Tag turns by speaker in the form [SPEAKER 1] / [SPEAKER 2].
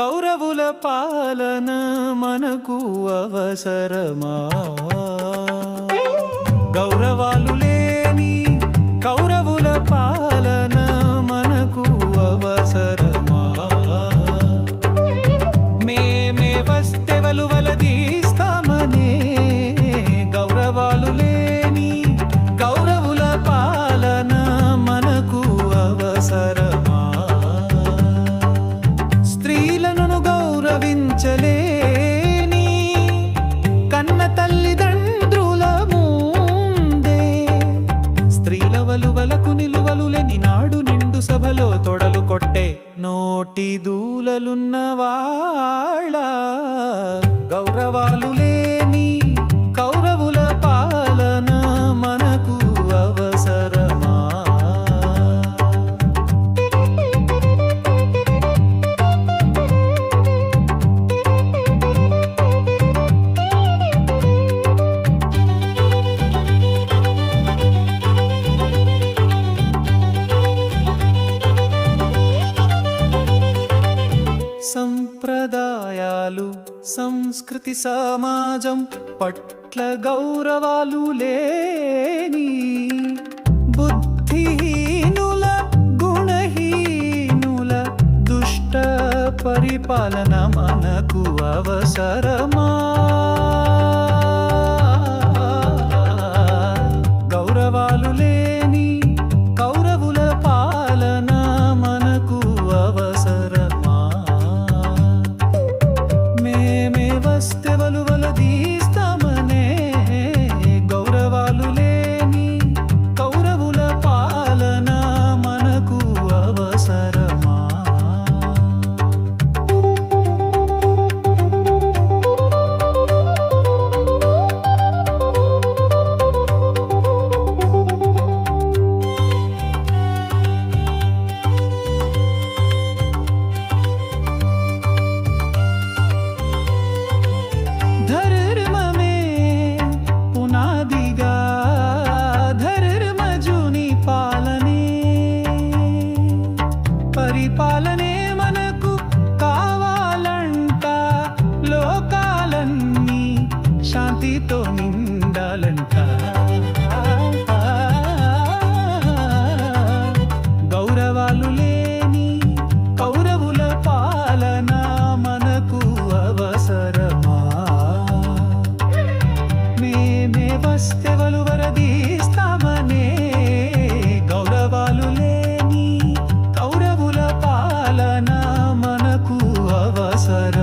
[SPEAKER 1] కౌరవుల పాలన మనకు అవసరమా? గౌరవాలు తల్లిదండ్రుల ముందే స్త్రీల వలువలకు నిలువలు లేని నాడు నిండు సభలో తొడలు కొట్టే నోటి దూలలున్న వాళ్ళ సంప్రదాయాలు సంస్కృతి సమాజం పట్ల గౌరవాలు లేని బుద్ధిహీనుల గుణహీనుల దుష్ట పరిపాలన మనకు అవసరమా? నిండాలంట. గౌరవాలు లేని కౌరవుల పాలన మనకు అవసరమా? మేమే వస్తే వలువరదీస్తామనే గౌరవాలు లేని కౌరవుల పాలన మనకు అవసరం